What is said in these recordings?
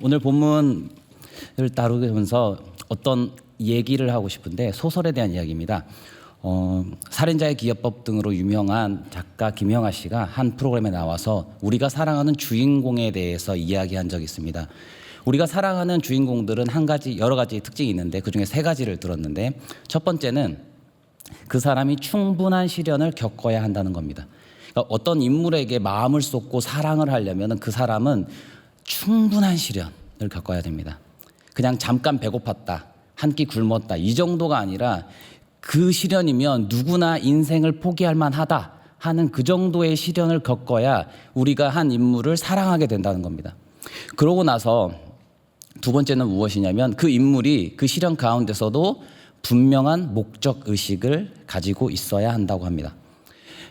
오늘 본문을 다루면서 어떤 얘기를 하고 싶은데 소설에 대한 이야기입니다. 어, 살인자의 기업법 등으로 유명한 작가 김영하 씨가 한 프로그램에 나와서 우리가 사랑하는 주인공에 대해서 이야기한 적이 있습니다. 우리가 사랑하는 주인공들은 한 가지 여러 가지 특징이 있는데 그 중에 세 가지를 들었는데 첫 번째는 그 사람이 충분한 시련을 겪어야 한다는 겁니다. 그러니까 어떤 인물에게 마음을 쏟고 사랑을 하려면 그 사람은 충분한 시련을 겪어야 됩니다. 그냥 잠깐 배고팠다, 한 끼 굶었다 이 정도가 아니라 그 시련이면 누구나 인생을 포기할 만하다 하는 그 정도의 시련을 겪어야 우리가 한 인물을 사랑하게 된다는 겁니다. 그러고 나서 두 번째는 무엇이냐면 그 인물이 그 시련 가운데서도 분명한 목적 의식을 가지고 있어야 한다고 합니다.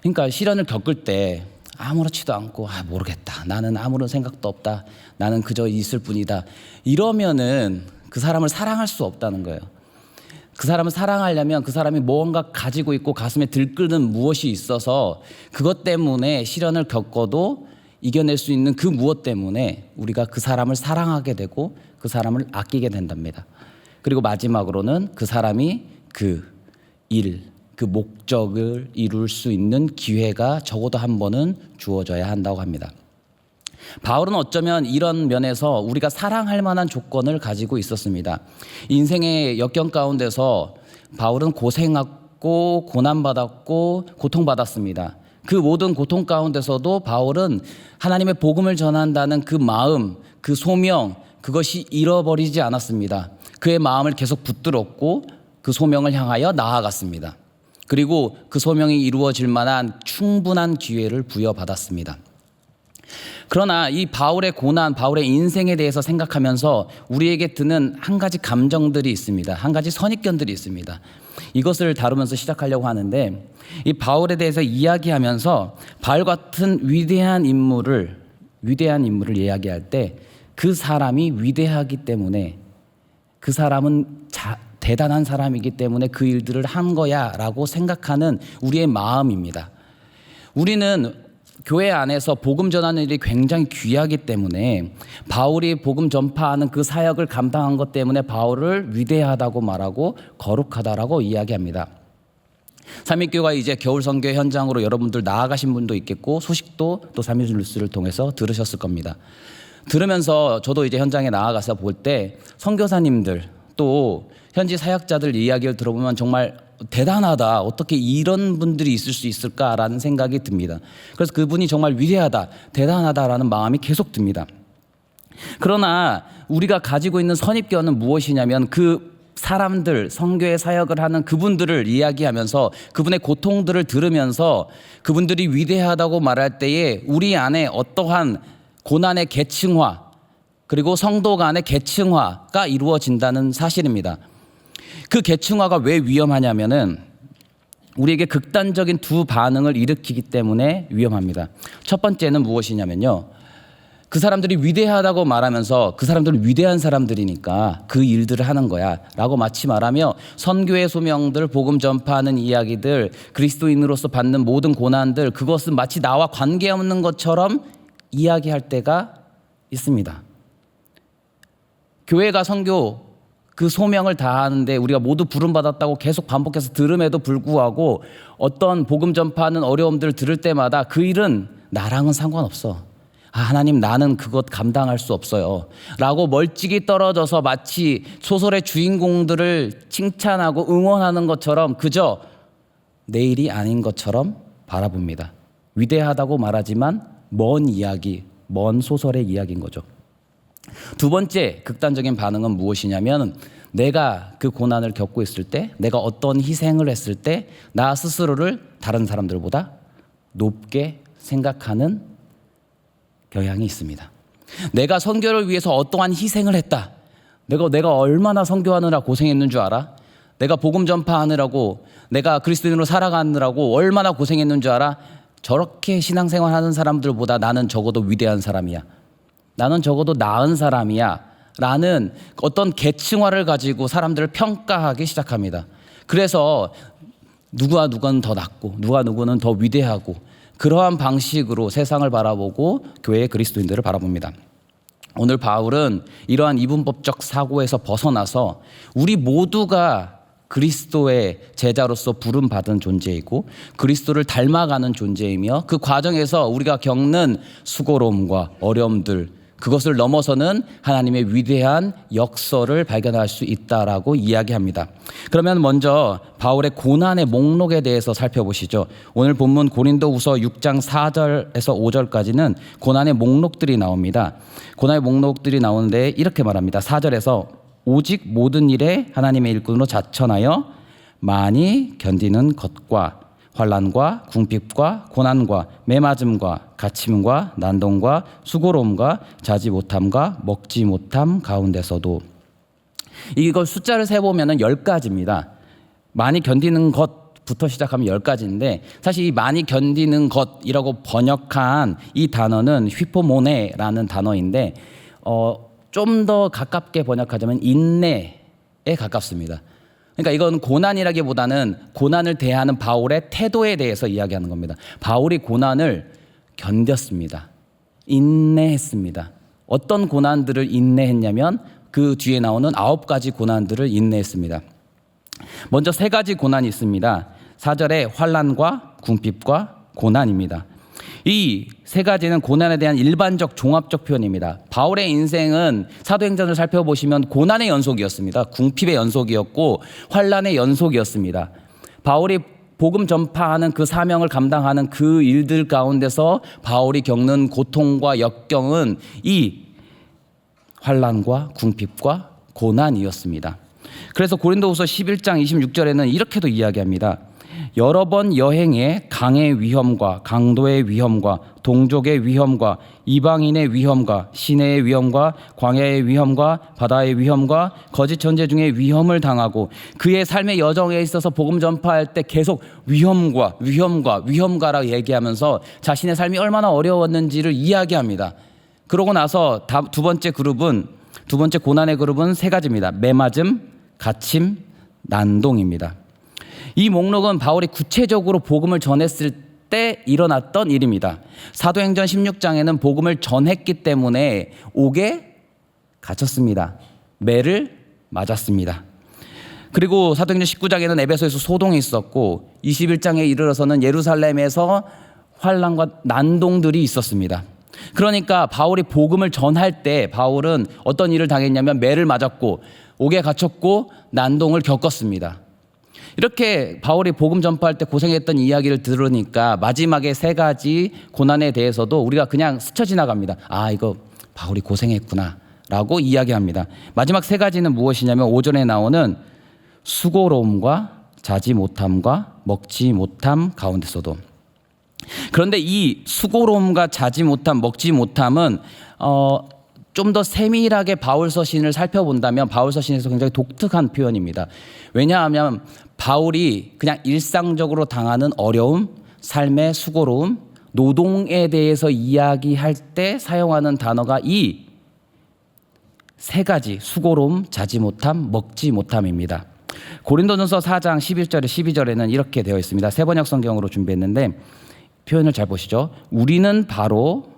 그러니까 시련을 겪을 때 아무렇지도 않고 아 모르겠다. 나는 아무런 생각도 없다. 나는 그저 있을 뿐이다. 이러면은 그 사람을 사랑할 수 없다는 거예요. 그 사람을 사랑하려면 그 사람이 무언가 가지고 있고 가슴에 들끓는 무엇이 있어서 그것 때문에 시련을 겪어도 이겨낼 수 있는 그 무엇 때문에 우리가 그 사람을 사랑하게 되고 그 사람을 아끼게 된답니다. 그리고 마지막으로는 그 사람이 그 일, 그 목적을 이룰 수 있는 기회가 적어도 한 번은 주어져야 한다고 합니다. 바울은 어쩌면 이런 면에서 우리가 사랑할 만한 조건을 가지고 있었습니다. 인생의 역경 가운데서 바울은 고생했고 고난받았고 고통받았습니다. 그 모든 고통 가운데서도 바울은 하나님의 복음을 전한다는 그 마음, 그 소명, 그것이 잃어버리지 않았습니다. 그의 마음을 계속 붙들었고 그 소명을 향하여 나아갔습니다. 그리고 그 소명이 이루어질 만한 충분한 기회를 부여받았습니다. 그러나 이 바울의 고난, 바울의 인생에 대해서 생각하면서 우리에게 드는 한 가지 감정들이 있습니다. 한 가지 선입견들이 있습니다. 이것을 다루면서 시작하려고 하는데 이 바울에 대해서 이야기하면서 바울 같은 위대한 인물을 위대한 인물을 이야기할 때 그 사람이 위대하기 때문에 그 사람은 자, 대단한 사람이기 때문에 그 일들을 한 거야 라고 생각하는 우리의 마음입니다. 우리는 교회 안에서 복음 전하는 일이 굉장히 귀하기 때문에 바울이 복음 전파하는 그 사역을 감당한 것 때문에 바울을 위대하다고 말하고 거룩하다라고 이야기합니다. 삼일교가 이제 겨울 선교 현장으로 여러분들 나아가신 분도 있겠고 소식도 또 삼일 뉴스를 통해서 들으셨을 겁니다. 들으면서 저도 이제 현장에 나아가서 볼 때 선교사님들 또 현지 사역자들 이야기를 들어보면 정말 대단하다. 어떻게 이런 분들이 있을 수 있을까라는 생각이 듭니다. 그래서 그분이 정말 위대하다, 대단하다라는 마음이 계속 듭니다. 그러나 우리가 가지고 있는 선입견은 무엇이냐면 그 사람들, 성교의 사역을 하는 그분들을 이야기하면서 그분의 고통들을 들으면서 그분들이 위대하다고 말할 때에 우리 안에 어떠한 고난의 계층화 그리고 성도 간의 계층화가 이루어진다는 사실입니다. 그 계층화가 왜 위험하냐면은 우리에게 극단적인 두 반응을 일으키기 때문에 위험합니다. 첫 번째는 무엇이냐면요. 그 사람들이 위대하다고 말하면서 그 사람들은 위대한 사람들이니까 그 일들을 하는 거야 라고 마치 말하며 선교의 소명들, 복음 전파하는 이야기들, 그리스도인으로서 받는 모든 고난들 그것은 마치 나와 관계없는 것처럼 이야기할 때가 있습니다. 교회가 선교 그 소명을 다하는데 우리가 모두 부름받았다고 계속 반복해서 들음에도 불구하고 어떤 복음 전파하는 어려움들을 들을 때마다 그 일은 나랑은 상관없어. 아, 하나님 나는 그것 감당할 수 없어요. 라고 멀찍이 떨어져서 마치 소설의 주인공들을 칭찬하고 응원하는 것처럼 그저 내일이 아닌 것처럼 바라봅니다. 위대하다고 말하지만 먼 이야기, 먼 소설의 이야기인 거죠. 두 번째 극단적인 반응은 무엇이냐면 내가 그 고난을 겪고 있을 때, 내가 어떤 희생을 했을 때, 나 스스로를 다른 사람들보다 높게 생각하는 경향이 있습니다. 내가 선교를 위해서 어떠한 희생을 했다. 내가 내가 얼마나 선교하느라 고생했는 줄 알아? 내가 복음 전파하느라고 내가 그리스도인으로 살아가느라고 얼마나 고생했는 줄 알아? 저렇게 신앙생활 하는 사람들보다 나는 적어도 위대한 사람이야. 나는 적어도 나은 사람이야. 라는 어떤 계층화를 가지고 사람들을 평가하기 시작합니다. 그래서 누가 누구는 더 낫고 누가 누구는 더 위대하고 그러한 방식으로 세상을 바라보고 교회의 그리스도인들을 바라봅니다. 오늘 바울은 이러한 이분법적 사고에서 벗어나서 우리 모두가 그리스도의 제자로서 부름 받은 존재이고 그리스도를 닮아가는 존재이며 그 과정에서 우리가 겪는 수고로움과 어려움들 그것을 넘어서는 하나님의 위대한 역설을 발견할 수 있다라고 이야기합니다. 그러면 먼저 바울의 고난의 목록에 대해서 살펴보시죠. 오늘 본문 고린도후서 6장 4절에서 5절까지는 고난의 목록들이 나옵니다. 고난의 목록들이 나오는데 이렇게 말합니다. 4절에서 오직 모든 일에 하나님의 일꾼으로 자천하여 많이 견디는 것과 환란과 궁핍과 고난과 매맞음과 갇힘과 난동과 수고로움과 자지 못함과 먹지 못함 가운데서도 이걸 숫자를 세 보면은 열 가지입니다. 많이 견디는 것부터 시작하면 열 가지인데 사실 이 많이 견디는 것이라고 번역한 이 단어는 휘포모네라는 단어인데 어, 좀 더 가깝게 번역하자면 인내에 가깝습니다. 그러니까 이건 고난이라기보다는 고난을 대하는 바울의 태도에 대해서 이야기하는 겁니다. 바울이 고난을 견뎠습니다. 인내했습니다. 어떤 고난들을 인내했냐면 그 뒤에 나오는 아홉 가지 고난들을 인내했습니다. 먼저 세 가지 고난이 있습니다. 4절에 환란과 궁핍과 고난입니다. 이 세 가지는 고난에 대한 일반적 종합적 표현입니다. 바울의 인생은 사도행전을 살펴보시면 고난의 연속이었습니다. 궁핍의 연속이었고 환란의 연속이었습니다. 바울이 복음 전파하는 그 사명을 감당하는 그 일들 가운데서 바울이 겪는 고통과 역경은 이 환란과 궁핍과 고난이었습니다. 그래서 고린도후서 11장 26절에는 이렇게도 이야기합니다. 여러 번 여행에 강의 위험과 강도의 위험과 동족의 위험과 이방인의 위험과 시내의 위험과 광야의 위험과 바다의 위험과 거짓 전제 중에 위험을 당하고 그의 삶의 여정에 있어서 복음 전파할 때 계속 위험과 위험과 위험가라고 얘기하면서 자신의 삶이 얼마나 어려웠는지를 이야기합니다. 그러고 나서 다- 두 번째 그룹은 두 번째 고난의 그룹은 세 가지입니다. 매맞음, 갇힘, 난동입니다. 이 목록은 바울이 구체적으로 복음을 전했을 때 일어났던 일입니다. 사도행전 16장에는 복음을 전했기 때문에 옥에 갇혔습니다. 매를 맞았습니다. 그리고 사도행전 19장에는 에베소에서 소동이 있었고 21장에 이르러서는 예루살렘에서 환란과 난동들이 있었습니다. 그러니까 바울이 복음을 전할 때 바울은 어떤 일을 당했냐면 매를 맞았고 옥에 갇혔고 난동을 겪었습니다. 이렇게 바울이 복음 전파할 때 고생했던 이야기를 들으니까 마지막에 세 가지 고난에 대해서도 우리가 그냥 스쳐 지나갑니다. 아, 이거 바울이 고생했구나. 라고 이야기합니다. 마지막 세 가지는 무엇이냐면 오전에 나오는 수고로움과 자지 못함과 먹지 못함 가운데서도 그런데 이 수고로움과 자지 못함, 먹지 못함은 어, 좀 더 세밀하게 바울 서신을 살펴본다면 바울 서신에서 굉장히 독특한 표현입니다. 왜냐하면 바울이 그냥 일상적으로 당하는 어려움, 삶의 수고로움, 노동에 대해서 이야기할 때 사용하는 단어가 이 세 가지 수고로움, 자지 못함, 먹지 못함입니다. 고린도전서 4장 11절에 12절에는 이렇게 되어 있습니다. 세 번역 성경으로 준비했는데 표현을 잘 보시죠. 우리는 바로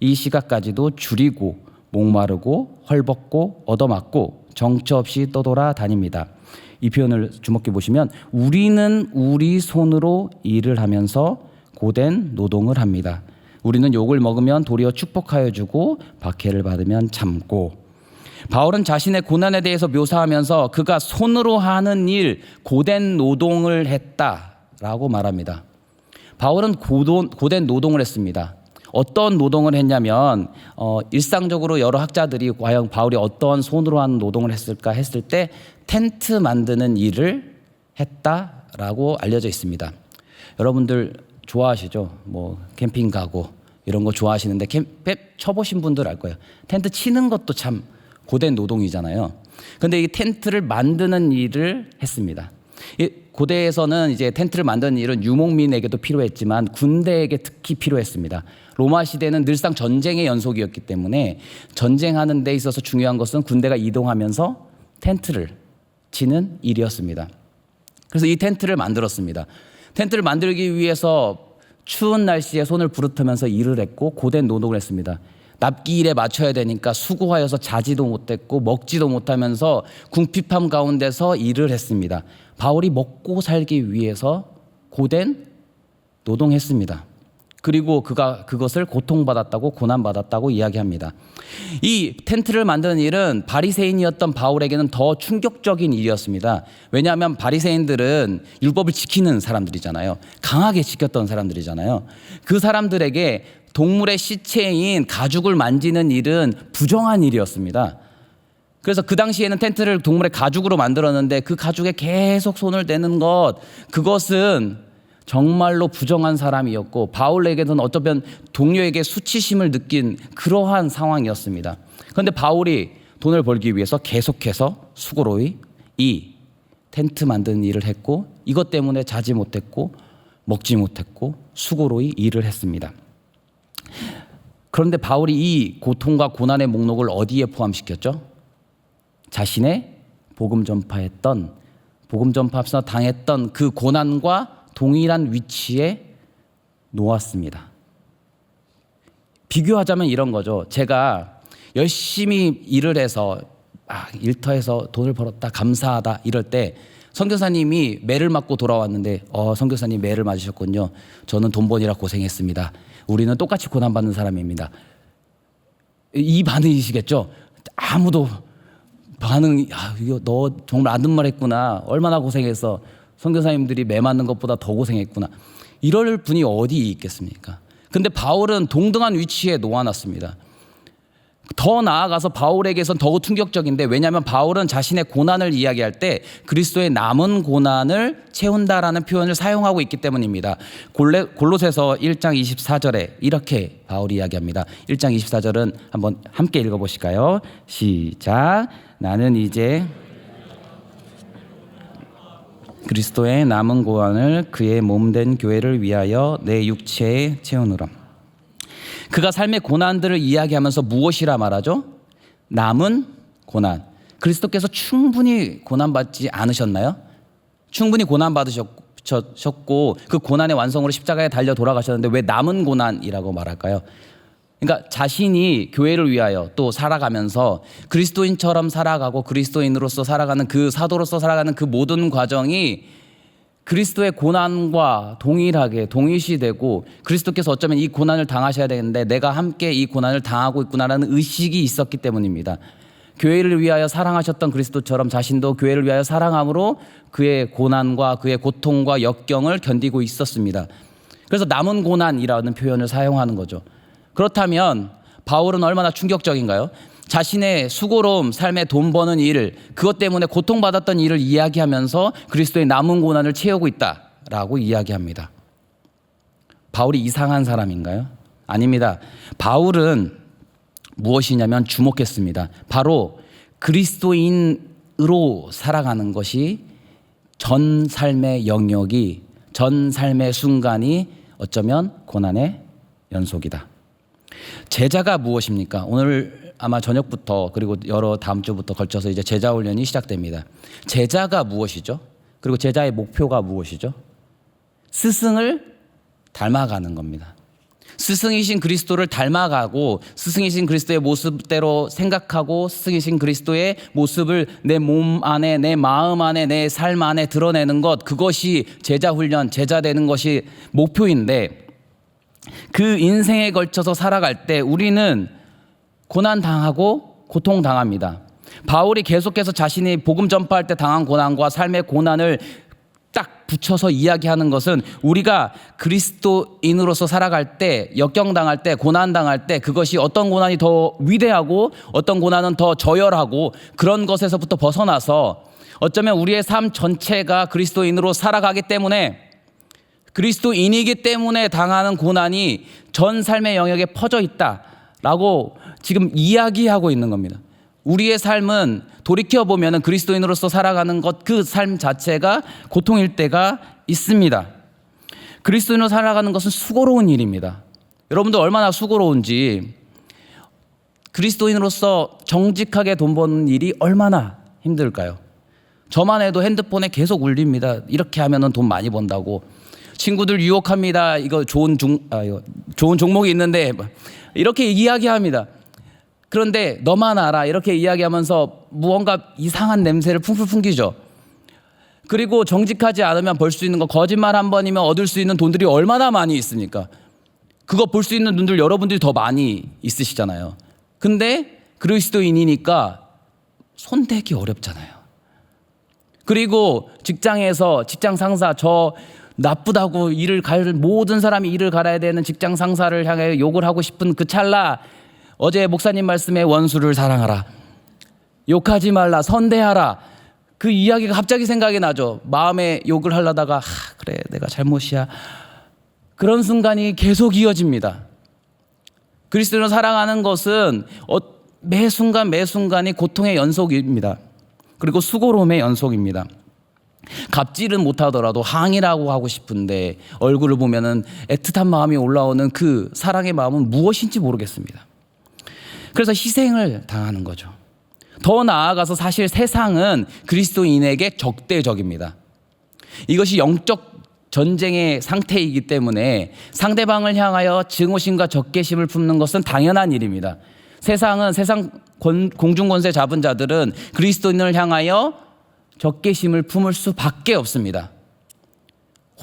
이 시각까지도 줄이고 목마르고 헐벗고 얻어맞고 정처 없이 떠돌아 다닙니다. 이 표현을 주목해 보시면 우리는 우리 손으로 일을 하면서 고된 노동을 합니다. 우리는 욕을 먹으면 도리어 축복하여 주고 박해를 받으면 참고 바울은 자신의 고난에 대해서 묘사하면서 그가 손으로 하는 일, 고된 노동을 했다라고 말합니다. 바울은 고도, 고된 노동을 했습니다. 어떤 노동을 했냐면 어, 일상적으로 여러 학자들이 과연 바울이 어떤 손으로 하는 노동을 했을까 했을 때 텐트 만드는 일을 했다라고 알려져 있습니다. 여러분들 좋아하시죠? 뭐 캠핑 가고 이런 거 좋아하시는데 캠페 쳐보신 분들 알 거예요. 텐트 치는 것도 참 고된 노동이잖아요. 근데 이 텐트를 만드는 일을 했습니다. 이 고대에서는 이제 텐트를 만드는 일은 유목민에게도 필요했지만 군대에게 특히 필요했습니다. 로마 시대는 늘상 전쟁의 연속이었기 때문에 전쟁하는 데 있어서 중요한 것은 군대가 이동하면서 텐트를 치는 일이었습니다. 그래서 이 텐트를 만들었습니다. 텐트를 만들기 위해서 추운 날씨에 손을 부르트면서 일을 했고 고된 노동을 했습니다. 납기 일에 맞춰야 되니까 수고하여서 자지도 못했고 먹지도 못하면서 궁핍함 가운데서 일을 했습니다. 바울이 먹고 살기 위해서 고된 노동했습니다. 그리고 그가 그것을 고통받았다고 고난받았다고 이야기합니다. 이 텐트를 만드는 일은 바리새인이었던 바울에게는 더 충격적인 일이었습니다. 왜냐하면 바리새인들은 율법을 지키는 사람들이잖아요. 강하게 지켰던 사람들이잖아요. 그 사람들에게 동물의 시체인 가죽을 만지는 일은 부정한 일이었습니다. 그래서 그 당시에는 텐트를 동물의 가죽으로 만들었는데 그 가죽에 계속 손을 대는 것 그것은 정말로 부정한 사람이었고 바울에게는 어쩌면 동료에게 수치심을 느낀 그러한 상황이었습니다. 그런데 바울이 돈을 벌기 위해서 계속해서 수고로이 이 텐트 만드는 일을 했고 이것 때문에 자지 못했고 먹지 못했고 수고로이 일을 했습니다. 그런데 바울이 이 고통과 고난의 목록을 어디에 포함시켰죠? 자신의 복음 전파했던 복음 전파하면서 당했던 그 고난과 동일한 위치에 놓았습니다. 비교하자면 이런 거죠. 제가 열심히 일을 해서 아, 일터에서 돈을 벌었다 감사하다 이럴 때 선교사님이 매를 맞고 돌아왔는데 어 선교사님 매를 맞으셨군요. 저는 돈 버니라 고생했습니다. 우리는 똑같이 고난 받는 사람입니다. 이 반응이시겠죠? 아무도 반응 야 이거 너 정말 아는 말 했구나. 얼마나 고생했어. 선교사님들이 매 맞는 것보다 더 고생했구나. 이럴 분이 어디 있겠습니까? 근데 바울은 동등한 위치에 놓아놨습니다. 더 나아가서 바울에게선 더욱 충격적인데 왜냐하면 바울은 자신의 고난을 이야기할 때 그리스도의 남은 고난을 채운다라는 표현을 사용하고 있기 때문입니다. 골레, 골로새서 1장 24절에 이렇게 바울이 이야기합니다. 1장 24절은 한번 함께 읽어보실까요? 시작. 나는 이제 그리스도의 남은 고난을 그의 몸 된 교회를 위하여 내 육체에 채우노라. 그가 삶의 고난들을 이야기하면서 무엇이라 말하죠? 남은 고난. 그리스도께서 충분히 고난받지 않으셨나요? 충분히 고난받으셨고 그 고난의 완성으로 십자가에 달려 돌아가셨는데 왜 남은 고난이라고 말할까요? 그러니까 자신이 교회를 위하여 또 살아가면서 그리스도인처럼 살아가고 그리스도인으로서 살아가는 그 사도로서 살아가는 그 모든 과정이 그리스도의 고난과 동일하게 동일시되고 그리스도께서 어쩌면 이 고난을 당하셔야 되는데 내가 함께 이 고난을 당하고 있구나라는 의식이 있었기 때문입니다. 교회를 위하여 사랑하셨던 그리스도처럼 자신도 교회를 위하여 사랑함으로 그의 고난과 그의 고통과 역경을 견디고 있었습니다. 그래서 남은 고난이라는 표현을 사용하는 거죠. 그렇다면 바울은 얼마나 충격적인가요? 자신의 수고로움, 삶의 돈 버는 일을 그것 때문에 고통받았던 일을 이야기하면서 그리스도의 남은 고난을 채우고 있다라고 이야기합니다. 바울이 이상한 사람인가요? 아닙니다. 바울은 무엇이냐면 주목했습니다. 바로 그리스도인으로 살아가는 것이 전 삶의 영역이 전 삶의 순간이 어쩌면 고난의 연속이다. 제자가 무엇입니까? 오늘 아마 저녁부터 그리고 여러 다음 주부터 걸쳐서 이제 제자 훈련이 시작됩니다. 제자가 무엇이죠? 그리고 제자의 목표가 무엇이죠? 스승을 닮아가는 겁니다. 스승이신 그리스도를 닮아가고 스승이신 그리스도의 모습대로 생각하고 스승이신 그리스도의 모습을 내 몸 안에 내 마음 안에 내 삶 안에 드러내는 것 그것이 제자 훈련 제자 되는 것이 목표인데 그 인생에 걸쳐서 살아갈 때 우리는 고난 당하고 고통 당합니다. 바울이 계속해서 자신이 복음 전파할 때 당한 고난과 삶의 고난을 딱 붙여서 이야기하는 것은 우리가 그리스도인으로서 살아갈 때 역경당할 때 고난당할 때 그것이 어떤 고난이 더 위대하고 어떤 고난은 더 저열하고 그런 것에서부터 벗어나서 어쩌면 우리의 삶 전체가 그리스도인으로 살아가기 때문에 그리스도인이기 때문에 당하는 고난이 전 삶의 영역에 퍼져 있다라고 지금 이야기하고 있는 겁니다. 우리의 삶은 돌이켜 보면은 그리스도인으로서 살아가는 것 그 삶 자체가 고통일 때가 있습니다. 그리스도인으로 살아가는 것은 수고로운 일입니다. 여러분들 얼마나 수고로운지 그리스도인으로서 정직하게 돈 버는 일이 얼마나 힘들까요? 저만 해도 핸드폰에 계속 울립니다. 이렇게 하면은 돈 많이 번다고. 친구들 유혹합니다. 이거 좋은 중, 아, 이거 좋은 종목이 있는데 이렇게 이야기합니다. 그런데 너만 알아 이렇게 이야기하면서 무언가 이상한 냄새를 풍풀 풍기죠. 그리고 정직하지 않으면 벌 수 있는 거 거짓말 한 번이면 얻을 수 있는 돈들이 얼마나 많이 있습니까? 그거 볼 수 있는 눈들 여러분들이 더 많이 있으시잖아요. 근데 그리스도인이니까 손대기 어렵잖아요. 그리고 직장에서 직장 상사 저 나쁘다고 일을 갈 모든 사람이 일을 갈아야 되는 직장 상사를 향해 욕을 하고 싶은 그 찰나 어제 목사님 말씀에 원수를 사랑하라. 욕하지 말라. 선대하라. 그 이야기가 갑자기 생각이 나죠. 마음에 욕을 하려다가 하, 그래 내가 잘못이야. 그런 순간이 계속 이어집니다. 그리스도를 사랑하는 것은 어, 매 순간 매 순간이 고통의 연속입니다. 그리고 수고로움의 연속입니다. 갑질은 못하더라도 항의라고 하고 싶은데 얼굴을 보면은 애틋한 마음이 올라오는 그 사랑의 마음은 무엇인지 모르겠습니다. 그래서 희생을 당하는 거죠. 더 나아가서 사실 세상은 그리스도인에게 적대적입니다. 이것이 영적 전쟁의 상태이기 때문에 상대방을 향하여 증오심과 적개심을 품는 것은 당연한 일입니다. 세상은 세상 권- 공중권세 잡은 자들은 그리스도인을 향하여 적개심을 품을 수밖에 없습니다.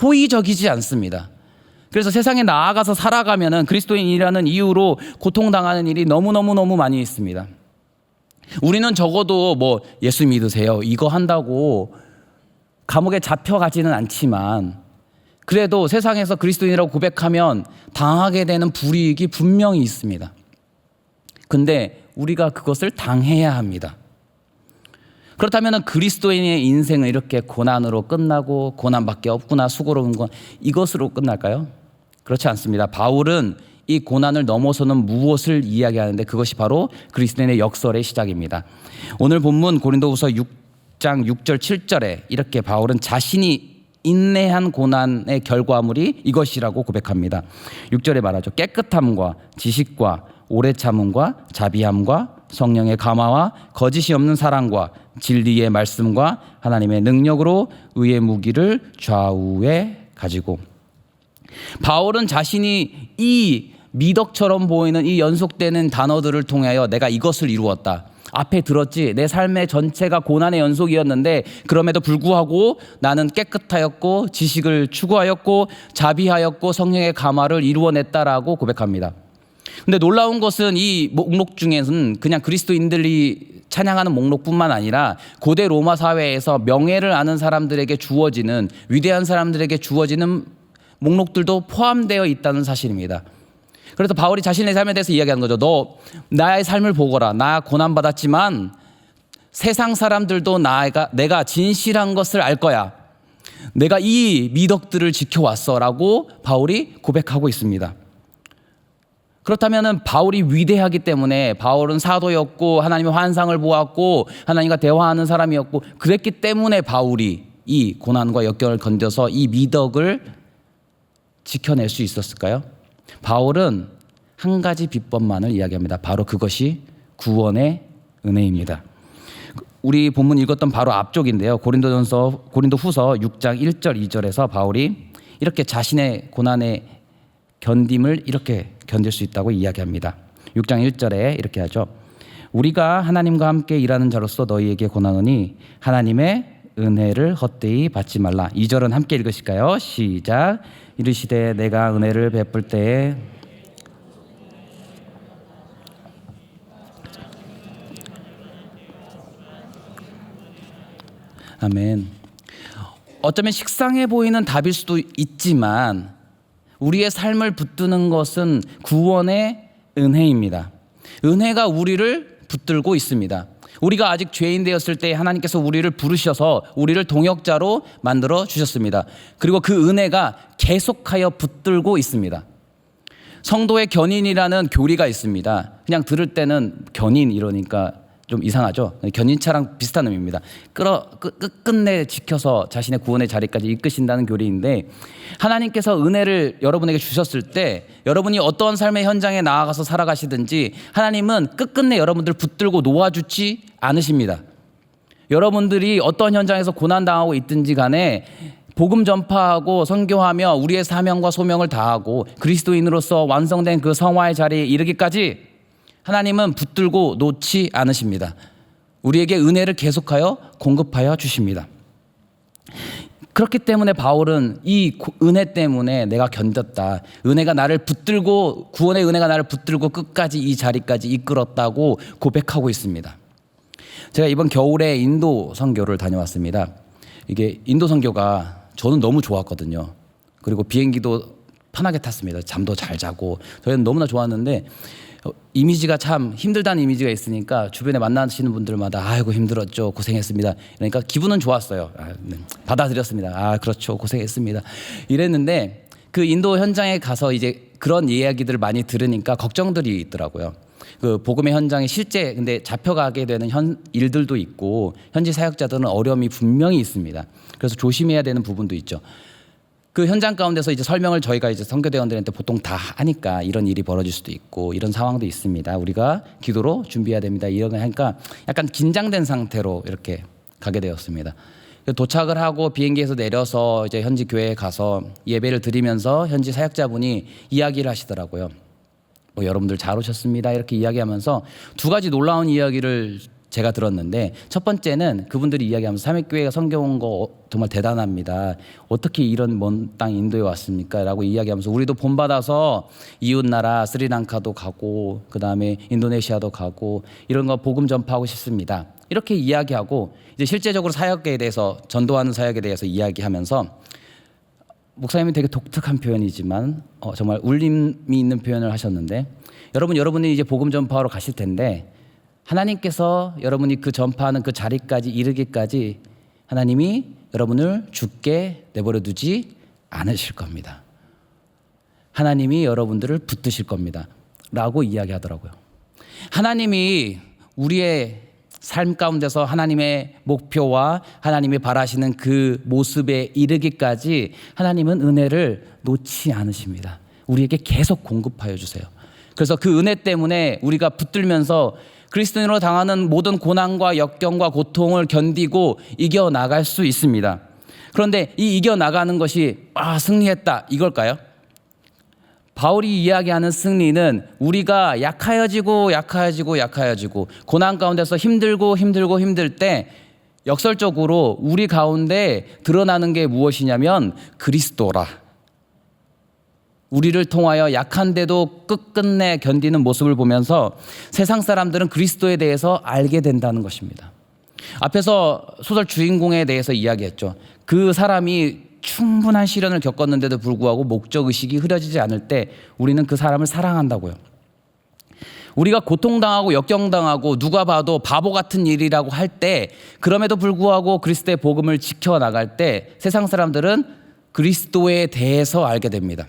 호의적이지 않습니다. 그래서 세상에 나아가서 살아가면은 그리스도인이라는 이유로 고통당하는 일이 너무너무너무 많이 있습니다. 우리는 적어도 뭐 예수 믿으세요. 이거 한다고 감옥에 잡혀가지는 않지만 그래도 세상에서 그리스도인이라고 고백하면 당하게 되는 불이익이 분명히 있습니다. 근데 우리가 그것을 당해야 합니다. 그렇다면 그리스도인의 인생은 이렇게 고난으로 끝나고 고난밖에 없구나 수고로운 건 이것으로 끝날까요? 그렇지 않습니다. 바울은 이 고난을 넘어서는 무엇을 이야기하는데 그것이 바로 그리스도인의 역설의 시작입니다. 오늘 본문 고린도후서 6장 6절 7절에 이렇게 바울은 자신이 인내한 고난의 결과물이 이것이라고 고백합니다. 6절에 말하죠. 깨끗함과 지식과 오래 참음과 자비함과 성령의 감화와 거짓이 없는 사랑과 진리의 말씀과 하나님의 능력으로 의의 무기를 좌우에 가지고 바울은 자신이 이 미덕처럼 보이는 이 연속되는 단어들을 통하여 내가 이것을 이루었다. 앞에 들었지. 내 삶의 전체가 고난의 연속이었는데 그럼에도 불구하고 나는 깨끗하였고 지식을 추구하였고 자비하였고 성령의 감화를 이루어냈다라고 고백합니다. 근데 놀라운 것은 이 목록 중에는 그냥 그리스도인들이 찬양하는 목록뿐만 아니라 고대 로마 사회에서 명예를 아는 사람들에게 주어지는 위대한 사람들에게 주어지는 목록들도 포함되어 있다는 사실입니다. 그래서 바울이 자신의 삶에 대해서 이야기하는 거죠. 너 나의 삶을 보거라. 나 고난 받았지만 세상 사람들도 나가 내가 진실한 것을 알 거야. 내가 이 미덕들을 지켜왔어라고 바울이 고백하고 있습니다. 그렇다면 바울이 위대하기 때문에 바울은 사도였고 하나님의 환상을 보았고 하나님과 대화하는 사람이었고 그랬기 때문에 바울이 이 고난과 역경을 건져서 이 미덕을 지켜낼 수 있었을까요? 바울은 한 가지 비법만을 이야기합니다. 바로 그것이 구원의 은혜입니다. 우리 본문 읽었던 바로 앞쪽인데요. 고린도전서 고린도후서 6장 1절 2절에서 바울이 이렇게 자신의 고난의 견딤을 이렇게 견딜 수 있다고 이야기합니다. 6장 1절에 이렇게 하죠. 우리가 하나님과 함께 일하는 자로서 너희에게 권하노니 하나님의 은혜를 헛되이 받지 말라. 2절은 함께 읽으실까요? 시작. 이르시되 내가 은혜를 베풀 때에 아멘. 어쩌면 식상해 보이는 답일 수도 있지만 우리의 삶을 붙드는 것은 구원의 은혜입니다. 은혜가 우리를 붙들고 있습니다. 우리가 아직 죄인 되었을 때 하나님께서 우리를 부르셔서 우리를 동역자로 만들어 주셨습니다. 그리고 그 은혜가 계속하여 붙들고 있습니다. 성도의 견인이라는 교리가 있습니다. 그냥 들을 때는 견인 이러니까 좀 이상하죠. 견인차랑 비슷한 의미입니다. 끌어 끝, 끝끝내 지켜서 자신의 구원의 자리까지 이끄신다는 교리인데 하나님께서 은혜를 여러분에게 주셨을 때 여러분이 어떠한 삶의 현장에 나아가서 살아가시든지 하나님은 끝끝내 여러분들 붙들고 놓아주지 않으십니다. 여러분들이 어떤 현장에서 고난 당하고 있든지 간에 복음 전파하고 선교하며 우리의 사명과 소명을 다하고 그리스도인으로서 완성된 그 성화의 자리에 이르기까지 하나님은 붙들고 놓지 않으십니다. 우리에게 은혜를 계속하여 공급하여 주십니다. 그렇기 때문에 바울은 이 고- 은혜 때문에 내가 견뎠다. 은혜가 나를 붙들고 구원의 은혜가 나를 붙들고 끝까지 이 자리까지 이끌었다고 고백하고 있습니다. 제가 이번 겨울에 인도 선교를 다녀왔습니다. 이게 인도 선교가 저는 너무 좋았거든요. 그리고 비행기도 편하게 탔습니다. 잠도 잘 자고 저희는 너무나 좋았는데 어, 이미지가 참 힘들다는 이미지가 있으니까 주변에 만나시는 분들마다 아이고 힘들었죠 고생했습니다. 그러니까 기분은 좋았어요. 아, 네. 받아들였습니다. 아 그렇죠 고생했습니다. 이랬는데 그 인도 현장에 가서 이제 그런 이야기들을 많이 들으니까 걱정들이 있더라고요. 그 복음의 현장에 실제 근데 잡혀가게 되는 현 일들도 있고 현지 사역자들은 어려움이 분명히 있습니다. 그래서 조심해야 되는 부분도 있죠. 그 현장 가운데서 이제 설명을 저희가 이제 선교대원들한테 보통 다 하니까 이런 일이 벌어질 수도 있고 이런 상황도 있습니다. 우리가 기도로 준비해야 됩니다. 이런 거 하니까 약간 긴장된 상태로 이렇게 가게 되었습니다. 도착을 하고 비행기에서 내려서 이제 현지 교회에 가서 예배를 드리면서 현지 사역자분이 이야기를 하시더라고요. 뭐 여러분들 잘 오셨습니다. 이렇게 이야기하면서 두 가지 놀라운 이야기를 제가 들었는데 첫 번째는 그분들이 이야기하면서 삼위교회가 성교 온거 정말 대단합니다. 어떻게 이런 먼 땅 인도에 왔습니까? 라고 이야기하면서 우리도 본받아서 이웃 나라 스리랑카도 가고 그다음에 인도네시아도 가고 이런 거 복음 전파하고 싶습니다. 이렇게 이야기하고 이제 실제적으로 사역에 대해서 전도하는 사역에 대해서 이야기하면서 목사님이 되게 독특한 표현이지만 어, 정말 울림이 있는 표현을 하셨는데 여러분 여러분이 이제 복음 전파하러 가실 텐데 하나님께서 여러분이 그 전파하는 그 자리까지 이르기까지 하나님이 여러분을 죽게 내버려 두지 않으실 겁니다. 하나님이 여러분들을 붙드실 겁니다. 라고 이야기하더라고요. 하나님이 우리의 삶 가운데서 하나님의 목표와 하나님이 바라시는 그 모습에 이르기까지 하나님은 은혜를 놓지 않으십니다. 우리에게 계속 공급하여 주세요. 그래서 그 은혜 때문에 우리가 붙들면서 그리스도인으로 당하는 모든 고난과 역경과 고통을 견디고 이겨 나갈 수 있습니다. 그런데 이 이겨 나가는 것이 아 승리했다 이걸까요? 바울이 이야기하는 승리는 우리가 약하여지고 약하여지고 약하여지고 고난 가운데서 힘들고 힘들고 힘들 때 역설적으로 우리 가운데 드러나는 게 무엇이냐면 그리스도라. 우리를 통하여 약한데도 끝끝내 견디는 모습을 보면서 세상 사람들은 그리스도에 대해서 알게 된다는 것입니다. 앞에서 소설 주인공에 대해서 이야기했죠. 그 사람이 충분한 시련을 겪었는데도 불구하고 목적 의식이 흐려지지 않을 때 우리는 그 사람을 사랑한다고요. 우리가 고통당하고 역경당하고 누가 봐도 바보 같은 일이라고 할 때 그럼에도 불구하고 그리스도의 복음을 지켜 나갈 때 세상 사람들은 그리스도에 대해서 알게 됩니다.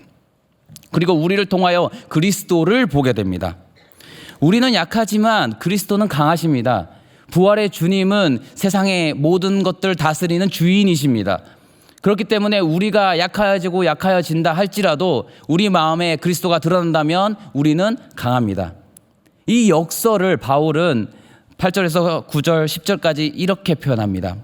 그리고 우리를 통하여 그리스도를 보게 됩니다. 우리는 약하지만 그리스도는 강하십니다. 부활의 주님은 세상의 모든 것들 다스리는 주인이십니다. 그렇기 때문에 우리가 약하여지고 약하여진다 할지라도 우리 마음에 그리스도가 드러난다면 우리는 강합니다. 이 역설을 바울은 8절에서 9절, 10절까지 이렇게 표현합니다.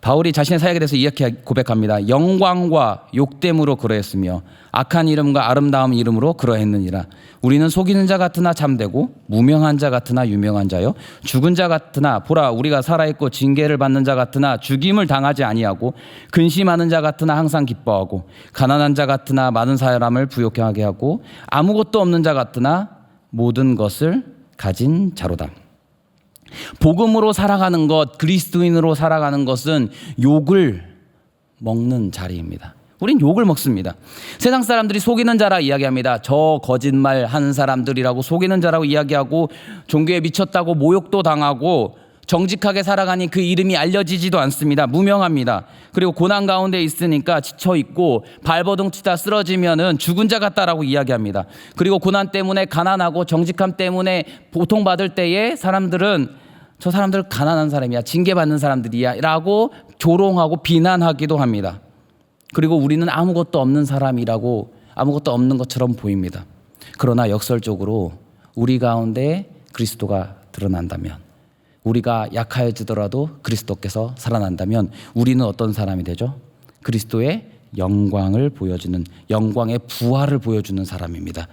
바울이 자신의 사역에 대해서 이렇게 고백합니다. 영광과 욕됨으로 그러했으며 악한 이름과 아름다운 이름으로 그러했느니라. 우리는 속이는 자 같으나 참되고 무명한 자 같으나 유명한 자요 죽은 자 같으나 보라 우리가 살아 있고 징계를 받는 자 같으나 죽임을 당하지 아니하고 근심하는 자 같으나 항상 기뻐하고 가난한 자 같으나 많은 사람을 부욕하게 하고 아무것도 없는 자 같으나 모든 것을 가진 자로다. 복음으로 살아가는 것, 그리스도인으로 살아가는 것은 욕을 먹는 자리입니다. 우린 욕을 먹습니다. 세상 사람들이 속이는 자라 이야기합니다. 저 거짓말 하는 사람들이라고 속이는 자라고 이야기하고 종교에 미쳤다고 모욕도 당하고 정직하게 살아가니 그 이름이 알려지지도 않습니다. 무명합니다. 그리고 고난 가운데 있으니까 지쳐 있고 발버둥 치다 쓰러지면은 죽은 자 같다라고 이야기합니다. 그리고 고난 때문에 가난하고 정직함 때문에 보통받을 때에 사람들은 저 사람들 가난한 사람이야. 징계받는 사람들이야라고 조롱하고 비난하기도 합니다. 그리고 우리는 아무것도 없는 사람이라고 아무것도 없는 것처럼 보입니다. 그러나 역설적으로 우리 가운데 그리스도가 드러난다면 우리가 약하여지더라도 그리스도께서 살아난다면 우리는 어떤 사람이 되죠? 그리스도의 영광을 보여주는 영광의 부활을 보여주는 사람입니다.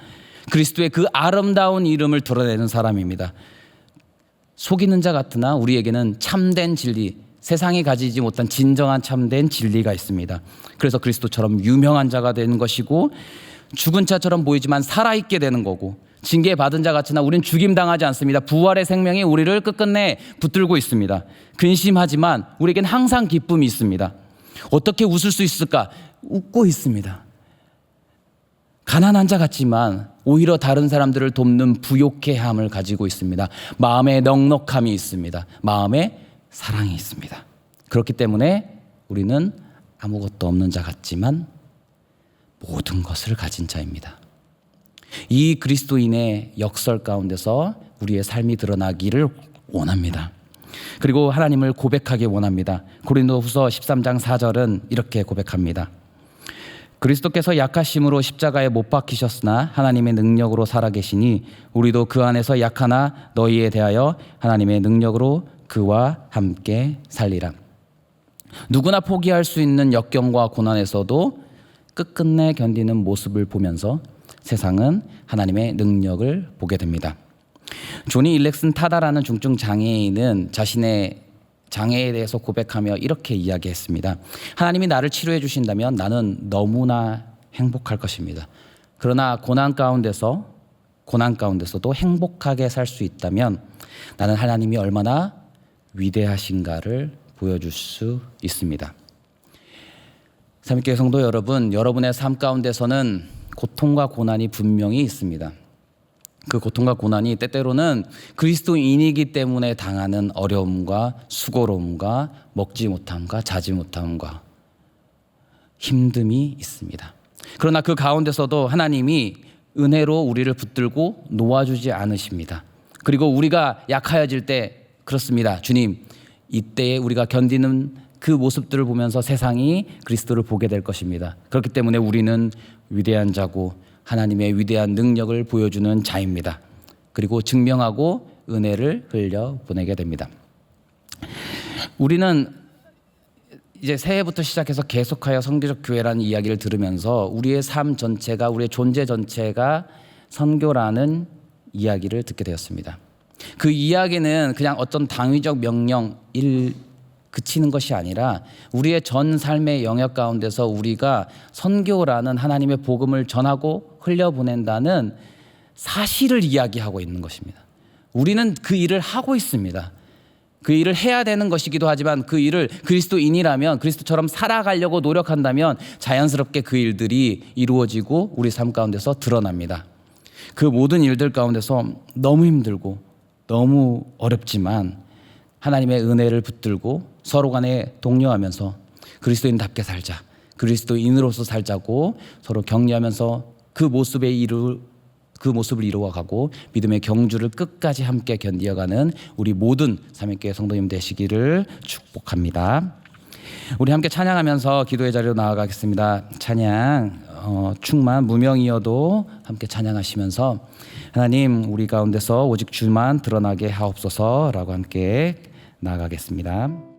그리스도의 그 아름다운 이름을 드러내는 사람입니다. 속이는 자 같으나 우리에게는 참된 진리, 세상이 가지지 못한 진정한 참된 진리가 있습니다. 그래서 그리스도처럼 유명한 자가 되는 것이고 죽은 자처럼 보이지만 살아있게 되는 거고 징계 받은 자 같으나 우리는 죽임 당하지 않습니다. 부활의 생명이 우리를 끝끝내 붙들고 있습니다. 근심하지만 우리에겐 항상 기쁨이 있습니다. 어떻게 웃을 수 있을까? 웃고 있습니다. 가난한 자 같지만 오히려 다른 사람들을 돕는 부욕해함을 가지고 있습니다. 마음에 넉넉함이 있습니다. 마음에 사랑이 있습니다. 그렇기 때문에 우리는 아무것도 없는 자 같지만 모든 것을 가진 자입니다. 이 그리스도인의 역설 가운데서 우리의 삶이 드러나기를 원합니다. 그리고 하나님을 고백하기 원합니다. 고린도후서 13장 4절은 이렇게 고백합니다. 그리스도께서 약하심으로 십자가에 못 박히셨으나 하나님의 능력으로 살아계시니 우리도 그 안에서 약하나 너희에 대하여 하나님의 능력으로 그와 함께 살리라. 누구나 포기할 수 있는 역경과 고난에서도 끝끝내 견디는 모습을 보면서 세상은 하나님의 능력을 보게 됩니다. 조니 일렉슨 타다라는 중증 장애인은 자신의 장애에 대해서 고백하며 이렇게 이야기했습니다. 하나님이 나를 치료해 주신다면 나는 너무나 행복할 것입니다. 그러나 고난 가운데서 고난 가운데서도 행복하게 살 수 있다면 나는 하나님이 얼마나 위대하신가를 보여줄 수 있습니다. 삼위교회 성도 여러분, 여러분의 삶 가운데서는 고통과 고난이 분명히 있습니다. 그 고통과 고난이 때때로는 그리스도인이기 때문에 당하는 어려움과 수고로움과 먹지 못함과 자지 못함과 힘듦이 있습니다. 그러나 그 가운데서도 하나님이 은혜로 우리를 붙들고 놓아주지 않으십니다. 그리고 우리가 약하여질 때 그렇습니다. 주님, 이때에 우리가 견디는 그 모습들을 보면서 세상이 그리스도를 보게 될 것입니다. 그렇기 때문에 우리는 위대한 자고 하나님의 위대한 능력을 보여주는 자입니다. 그리고 증명하고 은혜를 흘려 보내게 됩니다. 우리는 이제 새해부터 시작해서 계속하여 성교적 교회라는 이야기를 들으면서 우리의 삶 전체가 우리의 존재 전체가 선교라는 이야기를 듣게 되었습니다. 그 이야기는 그냥 어떤 당위적 명령 일 그치는 것이 아니라 우리의 전 삶의 영역 가운데서 우리가 선교라는 하나님의 복음을 전하고 흘려보낸다는 사실을 이야기하고 있는 것입니다. 우리는 그 일을 하고 있습니다. 그 일을 해야 되는 것이기도 하지만 그 일을 그리스도인이라면 그리스도처럼 살아가려고 노력한다면 자연스럽게 그 일들이 이루어지고 우리 삶 가운데서 드러납니다. 그 모든 일들 가운데서 너무 힘들고 너무 어렵지만 하나님의 은혜를 붙들고 서로 간에 독려하면서 그리스도인답게 살자. 그리스도인으로서 살자고 서로 격려하면서 그 모습에 이루 그 모습을 이루어가고 믿음의 경주를 끝까지 함께 견디어가는 우리 모든 삼위교회 성도님 되시기를 축복합니다. 우리 함께 찬양하면서 기도의 자리로 나아가겠습니다. 찬양 어, 충만 무명이어도 함께 찬양하시면서 하나님 우리 가운데서 오직 주만 드러나게 하옵소서라고 함께 나아가겠습니다.